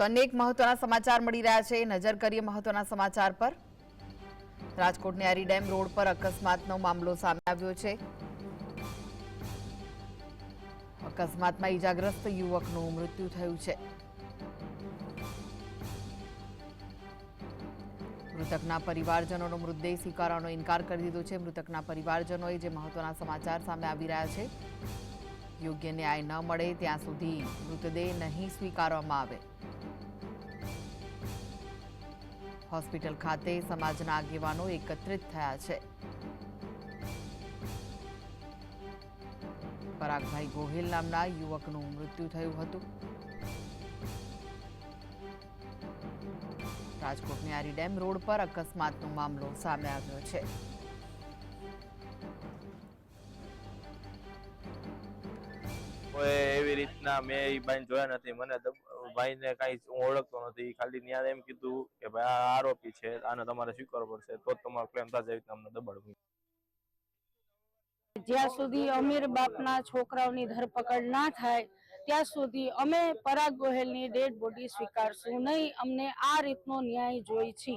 તો અનેક મહત્વના સમાચાર મળી રહ્યા છે. નજર કરીએ મહત્વના સમાચાર પર. રાજકોટની આરી ડેમ રોડ પર અકસ્માતનો મામલો સામે આવ્યો છે. અકસ્માતમાં ઈજાગ્રસ્ત યુવકનું મૃત્યુ થયું છે. મૃતકના પરિવારજનોનો મૃતદેહ સ્વીકારવાનો ઇનકાર કરી દીધો છે. મૃતકના પરિવારજનોએ જે મહત્વના સમાચાર સામે આવી રહ્યા છે, યોગ્ય ન્યાય ન મળે ત્યાં સુધી મૃતદેહ નહીં સ્વીકારવામાં આવે. હોસ્પિટલ ખાતે સમાજના આગેવાનો એકત્રિત થયા છે. પરાગભાઈ ગોહિલ નામના યુવકનું મૃત્યુ થયું હતું. રાજકોટની આરી ડેમ રોડ પર અકસ્માતનો મામલો સામે આવ્યો છે. એવી રીતના મેં એ ભાઈ જોયા નથી. મને ભાઈને કાંઈ હું ઓળખતો નથી. ખાલી ત્યાં એમ કીધું કે ભાઈ આ આરોપી છે, આને તમારે સ્વીકારવો પડશે. તો જ તમારો ક્લેમ થશે એવી રીતના અમને જ્યાં સુધી અમીર બાપના છોકરાઓની ધરપકડ ના થાય, ત્યાં સુધી અમે પરાગ ગોહેલની ડેડ બોડી સ્વીકારશું નહીં. અમને આ રીતનો ન્યાય જોઈ છે.